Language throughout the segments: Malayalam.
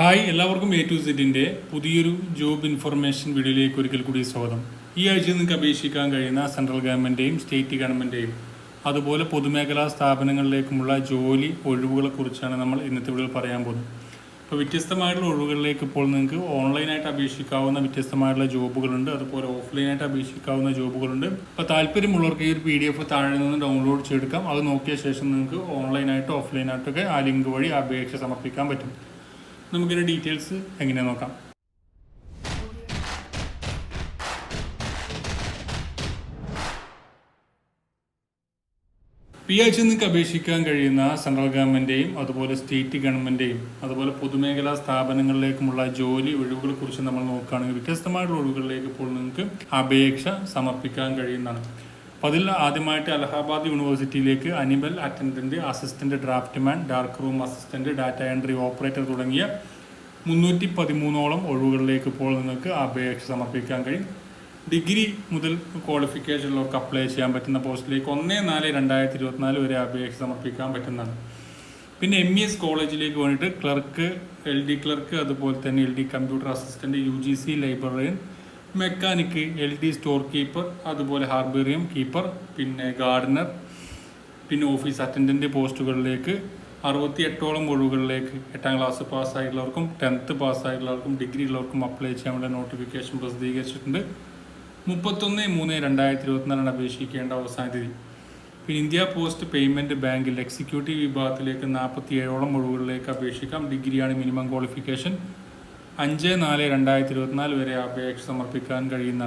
ഹായ് എല്ലാവർക്കും എ ടു സെറ്റിന്റെ പുതിയൊരു ജോബ് ഇൻഫർമേഷൻ വീഡിയോയിലേക്ക് ഒരിക്കൽ കൂടി സ്വാഗതം. ഈ ആഴ്ച നിങ്ങൾക്ക് അപേക്ഷിക്കാൻ കഴിയുന്ന സെൻട്രൽ ഗവൺമെന്റെയും സ്റ്റേറ്റ് ഗവൺമെന്റെയും അതുപോലെ പൊതുമേഖലാ സ്ഥാപനങ്ങളിലേക്കുമുള്ള ജോലി ഒഴിവുകളെക്കുറിച്ചാണ് നമ്മൾ ഇന്നത്തെ വീഡിയോയിൽ പറയാൻ പോകുന്നത്. അപ്പോൾ വ്യത്യസ്തമായിട്ടുള്ള ഒഴിവുകളിലേക്ക് ഇപ്പോൾ നിങ്ങൾക്ക് ഓൺലൈനായിട്ട് അപേക്ഷിക്കാവുന്ന വ്യത്യസ്തമായിട്ടുള്ള ജോബുകളുണ്ട് അതുപോലെ ഓഫ്ലൈനായിട്ട് അപേക്ഷിക്കാവുന്ന ജോബുകളുണ്ട് അപ്പോൾ താല്പര്യമുള്ളവർക്ക് ഈ ഒരു പി ഡി എഫ് താഴെ നിന്ന് ഡൗൺലോഡ് ചെയ്തെടുക്കാം. അത് നോക്കിയ ശേഷം നിങ്ങൾക്ക് ഓൺലൈനായിട്ടോ ഓഫ്ലൈനായിട്ടൊക്കെ ആ ലിങ്ക് വഴി അപേക്ഷ സമർപ്പിക്കാൻ പറ്റും. നമുക്കിതിന്റെ ഡീറ്റെയിൽസ് എങ്ങനെ നോക്കാം. പി എച്ച് നിങ്ങൾക്ക് അപേക്ഷിക്കാൻ കഴിയുന്ന സെൻട്രൽ ഗവൺമെന്റെയും അതുപോലെ സ്റ്റേറ്റ് ഗവൺമെന്റെയും അതുപോലെ പൊതുമേഖലാ സ്ഥാപനങ്ങളിലേക്കുമുള്ള ജോലി ഒഴിവുകളെ കുറിച്ച് നമ്മൾ നോക്കുകയാണെങ്കിൽ വ്യത്യസ്തമായിട്ടുള്ള ഒഴിവുകളിലേക്ക് ഇപ്പോൾ നിങ്ങൾക്ക് അപേക്ഷ സമർപ്പിക്കാൻ കഴിയുന്നതാണ്. അപ്പോൾ അതിൽ ആദ്യമായിട്ട് Allahabad യൂണിവേഴ്സിറ്റിയിലേക്ക് animal attendant assistant draftsman dark room assistant data entry operator തുടങ്ങിയ മുന്നൂറ്റി പതിമൂന്നോളം ഒഴിവുകളിലേക്ക് ഇപ്പോൾ നിങ്ങൾക്ക് അപേക്ഷ സമർപ്പിക്കാൻ കഴിയും. ഡിഗ്രി മുതൽ ക്വാളിഫിക്കേഷൻ ഉള്ളവർക്ക് അപ്ലൈ ചെയ്യാൻ പറ്റുന്ന പോസ്റ്റിലേക്ക് ഒന്ന് നാല് രണ്ടായിരത്തി ഇരുപത്തിനാല് വരെ അപേക്ഷ സമർപ്പിക്കാൻ പറ്റുന്നതാണ്. പിന്നെ എം ഇ എസ് കോളേജിലേക്ക് വേണ്ടിയിട്ട് ക്ലർക്ക് എൽ ഡി ക്ലർക്ക് അതുപോലെ തന്നെ L D computer assistant U G C librarian mechanic L D store keeper അതുപോലെ ഹാർബേറിയം കീപ്പർ പിന്നെ ഗാർഡനർ പിന്നെ ഓഫീസ് അറ്റൻഡന്റ് പോസ്റ്റുകളിലേക്ക് അറുപത്തി എട്ടോളം ഒഴിവുകളിലേക്ക് എട്ടാം ക്ലാസ് പാസ്സായിട്ടുള്ളവർക്കും ടെൻത്ത് പാസ്സായിട്ടുള്ളവർക്കും ഡിഗ്രി ഉള്ളവർക്കും അപ്ലൈ ചെയ്യാനുള്ള നോട്ടിഫിക്കേഷൻ പ്രസിദ്ധീകരിച്ചിട്ടുണ്ട്. മുപ്പത്തൊന്ന് മൂന്ന് രണ്ടായിരത്തി ഇരുപത്തിനാലാണ് അപേക്ഷിക്കേണ്ട അവസാന തീയതി. പിന്നെ ഇന്ത്യ പോസ്റ്റ് പേയ്മെന്റ് ബാങ്കിൽ എക്സിക്യൂട്ടീവ് വിഭാഗത്തിലേക്ക് നാൽപ്പത്തി ഏഴോളം ഒഴിവുകളിലേക്ക് അപേക്ഷിക്കാം. ഡിഗ്രിയാണ് മിനിമം ക്വാളിഫിക്കേഷൻ അഞ്ച് നാല് രണ്ടായിരത്തി ഇരുപത്തിനാല് വരെ അപേക്ഷ സമർപ്പിക്കാൻ കഴിയുന്ന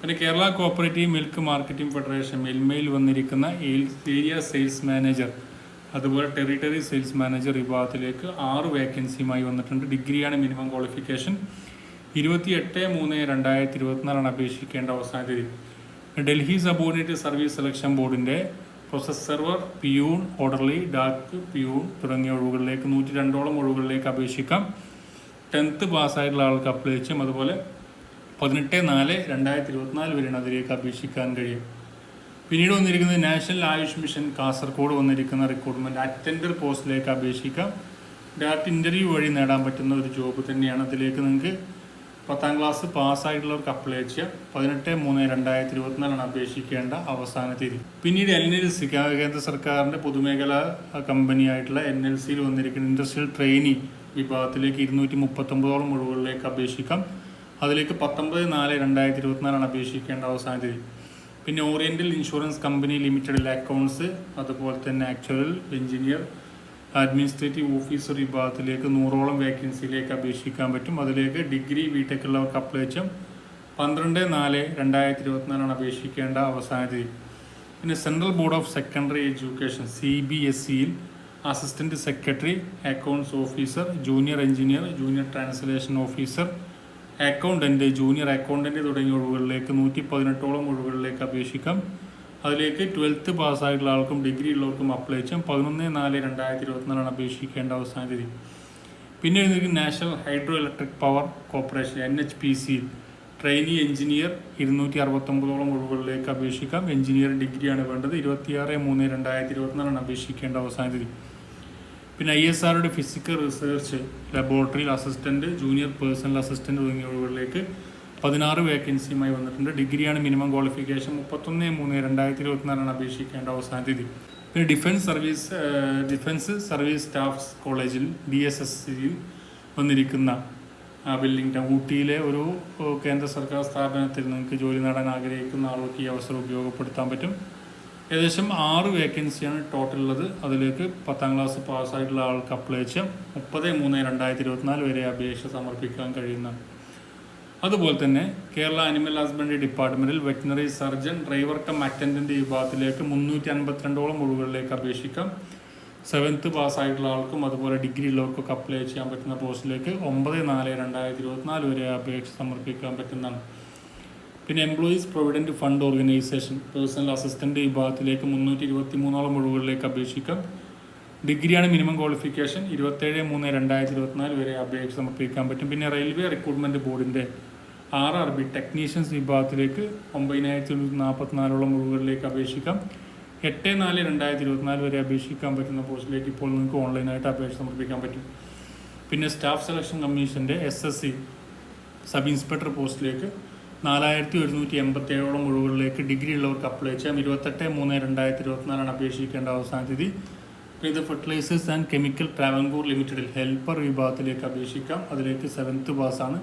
പിന്നെ Kerala cooperative milk marketing federation മിൽമയിൽ വന്നിരിക്കുന്ന ഏരിയ സെയിൽസ് മാനേജർ അതുപോലെ ടെറിട്ടറി സെയിൽസ് മാനേജർ വിഭാഗത്തിലേക്ക് ആറ് വേക്കൻസിയുമായി വന്നിട്ടുണ്ട്. ഡിഗ്രിയാണ് മിനിമം ക്വാളിഫിക്കേഷൻ. ഇരുപത്തി എട്ട് മൂന്ന് രണ്ടായിരത്തി ഇരുപത്തിനാലാണ് അപേക്ഷിക്കേണ്ട അവസാന തീയതി. ഡൽഹി സബോർഡിനേറ്റ് സർവീസ് സെലക്ഷൻ ബോർഡിന്റെ process server peon orderly dark peon തുടങ്ങിയ ഒഴിവുകളിലേക്ക് നൂറ്റി രണ്ടോളം ഒഴിവുകളിലേക്ക് അപേക്ഷിക്കാം. ടെൻത്ത് പാസ്സായിട്ടുള്ള ആൾക്ക് അപ്ലൈ ചെയ്യും. അതുപോലെ പതിനെട്ട് നാല് രണ്ടായിരത്തി ഇരുപത്തിനാല് വരെയാണ് അതിലേക്ക് അപേക്ഷിക്കാൻ കഴിയും പിന്നീട് വന്നിരിക്കുന്നത് നാഷണൽ ആയുഷ് മിഷൻ കാസർഗോഡ് വന്നിരിക്കുന്ന റിക്രൂട്ട്മെന്റ് അറ്റൻഡർ പോസ്റ്റിലേക്ക് അപേക്ഷിക്കാം. ഡയറക്റ്റ് ഇന്റർവ്യൂ വഴി നേടാൻ പറ്റുന്ന ഒരു ജോബ് തന്നെയാണ് അതിലേക്ക് നിങ്ങൾക്ക് പത്താം ക്ലാസ് പാസ്സായിട്ടുള്ളവർക്ക് അപ്ലൈ ചെയ്യാം. പതിനെട്ട് മൂന്ന് രണ്ടായിരത്തി ഇരുപത്തിനാലാണ് അപേക്ഷിക്കേണ്ട അവസാന തീയതി. പിന്നീട് എൻ എൽ സി കേന്ദ്ര സർക്കാരിന്റെ പൊതുമേഖലാ കമ്പനിയായിട്ടുള്ള എൻ എൽ സിയിൽ വന്നിരിക്കുന്ന ഇൻഡസ്ട്രിയൽ ട്രെയിനി വിഭാഗത്തിലേക്ക് ഇരുന്നൂറ്റി മുപ്പത്തൊമ്പതോളം ഒഴിവുകളിലേക്ക് അപേക്ഷിക്കാം. അതിലേക്ക് പത്തൊമ്പത് നാല് രണ്ടായിരത്തി ഇരുപത്തിനാലാണ് അപേക്ഷിക്കേണ്ട അവസാന തീയതി. പിന്നെ ഓറിയന്റൽ ഇൻഷുറൻസ് കമ്പനി ലിമിറ്റഡിലെ അക്കൗണ്ട്സ് അതുപോലെ തന്നെ ആക്ച്വറൽ എഞ്ചിനീയർ അഡ്മിനിസ്ട്രേറ്റീവ് ഓഫീസർ വിഭാഗത്തിലേക്ക് നൂറോളം വേക്കൻസിയിലേക്ക് അപേക്ഷിക്കാൻ പറ്റും. അതിലേക്ക് ഡിഗ്രി ബിടെക് ഉള്ളവർക്ക് അപ്ലൈ ചെയ്യാം. പന്ത്രണ്ട് നാല് രണ്ടായിരത്തി ഇരുപത്തിനാലാണ് അപേക്ഷിക്കേണ്ട അവസാന തീയതി. പിന്നെ central board of secondary education C B S സിയിൽ assistant secretary accounts officer junior engineer junior translation officer accountant junior accountant തുടങ്ങിയ ഒഴിവുകളിലേക്ക് നൂറ്റി പതിനെട്ടോളം ഒഴിവുകളിലേക്ക് അപേക്ഷിക്കാം. അതിലേക്ക് ട്വൽത്ത് പാസ്സായിട്ടുള്ള ആൾക്കും ഡിഗ്രി ഉള്ളവർക്കും അപ്ലൈ ചെയ്യാം. പതിനൊന്ന് നാല് രണ്ടായിരത്തി ഇരുപത്തിനാലാണ് അപേക്ഷിക്കേണ്ട അവസാന തീയതി. പിന്നെ national hydro electric power corporation N H P C trainee engineer ഇരുന്നൂറ്റി അറുപത്തൊമ്പതോളം ഒഴിവുകളിലേക്ക് അപേക്ഷിക്കാം. എഞ്ചിനീയർ ഡിഗ്രിയാണ് വേണ്ടത്. ഇരുപത്തിയാറ് മൂന്ന് രണ്ടായിരത്തി ഇരുപത്തിനാലാണ് അപേക്ഷിക്കേണ്ട അവസാന തീയതി പിന്നെ ഐ എസ് ആറുടെ ഫിസിക്കൽ റിസർച്ച് ലബോറട്ടറിയിൽ അസിസ്റ്റന്റ് ജൂനിയർ പേഴ്സണൽ അസിസ്റ്റന്റ് തുടങ്ങിയ ഒഴിവുകളിലേക്ക് പതിനാറ് വേക്കൻസിയുമായി വന്നിട്ടുണ്ട്. ഡിഗ്രിയാണ് മിനിമം ക്വാളിഫിക്കേഷൻ മുപ്പത്തൊന്ന് മൂന്ന് രണ്ടായിരത്തി ഇരുപത്തിനാലാണ് അപേക്ഷിക്കേണ്ട അവസാന തീയതി പിന്നെ defence service defence service staff കോളേജിൽ ഡി എസ് എസ് സിയിൽ വന്നിരിക്കുന്ന വെല്ലിംഗ്ടൺ ഊട്ടിയിലെ ഒരു കേന്ദ്ര സർക്കാർ സ്ഥാപനത്തിൽ നിങ്ങൾക്ക് ജോലി നേടാൻ ആഗ്രഹിക്കുന്ന ആളുകൾക്ക് ഈ അവസരം ഉപയോഗപ്പെടുത്താൻ പറ്റും. ഏകദേശം ആറ് വേക്കൻസിയാണ് ടോട്ടൽ ഉള്ളത്. അതിലേക്ക് പത്താം ക്ലാസ് പാസ്സായിട്ടുള്ള ആൾക്ക് അപ്ലൈ ചെയ്യാം. മുപ്പത് മൂന്ന് രണ്ടായിരത്തി ഇരുപത്തിനാല് വരെ അപേക്ഷ സമർപ്പിക്കാൻ കഴിയുന്ന. അതുപോലെ തന്നെ കേരള അനിമൽ ഹസ്ബൻഡറി ഡിപ്പാർട്ട്മെന്റിൽ veterinary surgeon driver cum attendant വിഭാഗത്തിലേക്ക് മുന്നൂറ്റി അൻപത്തിരണ്ടോളം ഒഴിവുകളിലേക്ക് അപേക്ഷിക്കാം. സെവൻത്ത് പാസ്സായിട്ടുള്ള ആൾക്കും അതുപോലെ ഡിഗ്രി ഉള്ളവർക്കൊക്കെ അപ്ലൈ ചെയ്യാൻ പറ്റുന്ന പോസ്റ്റിലേക്ക് ഒമ്പത് നാല് രണ്ടായിരത്തി ഇരുപത്തിനാല് വരെ അപേക്ഷ സമർപ്പിക്കാൻ പറ്റുന്നതാണ്. പിന്നെ employees provident fund organisation personnel assistant വിഭാഗത്തിലേക്ക് മുന്നൂറ്റി ഇരുപത്തി മൂന്നോളം ഒഴിവുകളിലേക്ക് അപേക്ഷിക്കാം. ഡിഗ്രിയാണ് മിനിമം ക്വാളിഫിക്കേഷൻ ഇരുപത്തേഴ് മൂന്ന് രണ്ടായിരത്തി ഇരുപത്തിനാല് വരെ അപേക്ഷ സമർപ്പിക്കാൻ പറ്റും. പിന്നെ റെയിൽവേ റിക്രൂട്ട്മെന്റ് ബോർഡിന്റെ ആർ ആർ ബി ടെക്നീഷ്യൻസ് വിഭാഗത്തിലേക്ക് ഒമ്പതിനായിരത്തി നാൽപ്പത്തിനാലോളം ഒഴിവുകളിലേക്ക് അപേക്ഷിക്കാം. എട്ട് നാല് രണ്ടായിരത്തി ഇരുപത്തിനാല് വരെ അപേക്ഷിക്കാൻ പറ്റുന്ന പോസ്റ്റിലേക്ക് ഇപ്പോൾ നിങ്ങൾക്ക് ഓൺലൈനായിട്ട് അപേക്ഷ സമർപ്പിക്കാൻ പറ്റും. പിന്നെ സ്റ്റാഫ് സെലക്ഷൻ കമ്മീഷന്റെ S S C sub inspector പോസ്റ്റിലേക്ക് നാലായിരത്തി ഒരുന്നൂറ്റി എൺപത്തി ഏഴോളം ഒഴിവുകളിലേക്ക് ഡിഗ്രി ഉള്ളവർക്ക് അപ്ലൈ ചെയ്യാം. ഇരുപത്തെട്ട് മൂന്ന് രണ്ടായിരത്തി ഇരുപത്തിനാലാണ് അപേക്ഷിക്കേണ്ട അവസാന തീയതി ഇത് ഫെർട്ടിലൈസേഴ്സ് ആൻഡ് കെമിക്കൽ ട്രാവൻകൂർ ലിമിറ്റഡിൽ ഹെൽപ്പർ വിഭാഗത്തിലേക്ക് അപേക്ഷിക്കാം. അതിലേക്ക് സെവൻത്ത് പാസ്സാണ്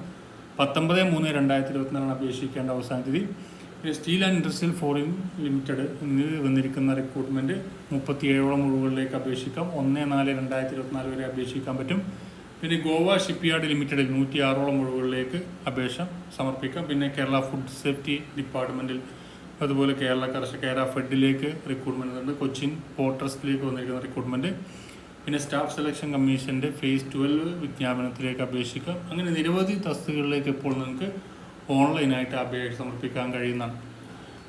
പത്തൊമ്പത് മൂന്ന് രണ്ടായിരത്തി ഇരുപത്തിനാലാണ് അപേക്ഷിക്കേണ്ട അവസാന തീയതി steel and industrial foreign limited എന്നിവ വന്നിരിക്കുന്ന റിക്രൂട്ട്മെന്റ് മുപ്പത്തിയേഴോളം ഒഴിവുകളിലേക്ക് അപേക്ഷിക്കാം. ഒന്ന് നാല് രണ്ടായിരത്തി ഇരുപത്തിനാല് വരെ അപേക്ഷിക്കാൻ പറ്റും. പിന്നെ ഗോവ ഷിപ്പ്യാർഡ് ലിമിറ്റഡ് നൂറ്റി ആറോളം ഒഴിവുകളിലേക്ക് അപേക്ഷ സമർപ്പിക്കാം. പിന്നെ കേരള ഫുഡ് സേഫ്റ്റി ഡിപ്പാർട്ട്മെന്റിൽ അതുപോലെ കേരള കർഷക കേരള ഫെഡിലേക്ക് റിക്രൂട്ട്മെന്റ് ഉണ്ട്. കൊച്ചിൻ പോർട്ട് ട്രസ്റ്റിലേക്ക് വന്നിരിക്കുന്ന റിക്രൂട്ട്മെന്റ് പിന്നെ സ്റ്റാഫ് സെലക്ഷൻ കമ്മീഷന്റെ ഫേസ് ട്വൽവ് വിജ്ഞാപനത്തിലേക്ക് അപേക്ഷിക്കാം. അങ്ങനെ നിരവധി തസ്തികകളിലേക്ക് ഇപ്പോൾ നിങ്ങൾക്ക് ഓൺലൈനായിട്ട് അപേക്ഷ സമർപ്പിക്കാൻ കഴിയുന്നതാണ്.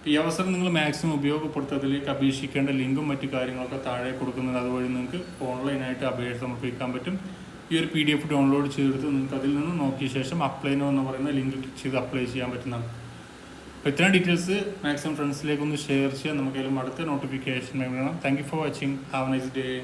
ഈ അവസരം നിങ്ങൾ മാക്സിമം ഉപയോഗപ്പെടുത്തുന്നതിലേക്ക് അപേക്ഷിക്കേണ്ട ലിങ്കും മറ്റു കാര്യങ്ങളൊക്കെ താഴെ കൊടുക്കുന്നുണ്ട്. അതുവഴി നിങ്ങൾക്ക് ഓൺലൈനായിട്ട് അപേക്ഷ സമർപ്പിക്കാൻ പറ്റും. ഈ ഒരു പി ഡി എഫ് ഡൗൺലോഡ് ചെയ്തെടുത്ത് നിങ്ങൾക്ക് അതിൽ നിന്ന് നോക്കിയ ശേഷം അപ്ലൈ നോ എന്ന് പറയുന്ന ലിങ്ക് ക്ലിക്ക് ചെയ്ത് അപ്ലൈ ചെയ്യാൻ പറ്റുന്നതാണ്. അപ്പോൾ ഇത്രയും ഡീറ്റെയിൽസ്. മാക്സിമം ഫ്രണ്ട്സിലേക്കൊന്ന് ഷെയർ ചെയ്യാൻ. നമുക്കതിലും അടുത്ത നോട്ടിഫിക്കേഷൻ വേണം. Thank you for watching. Have nice day.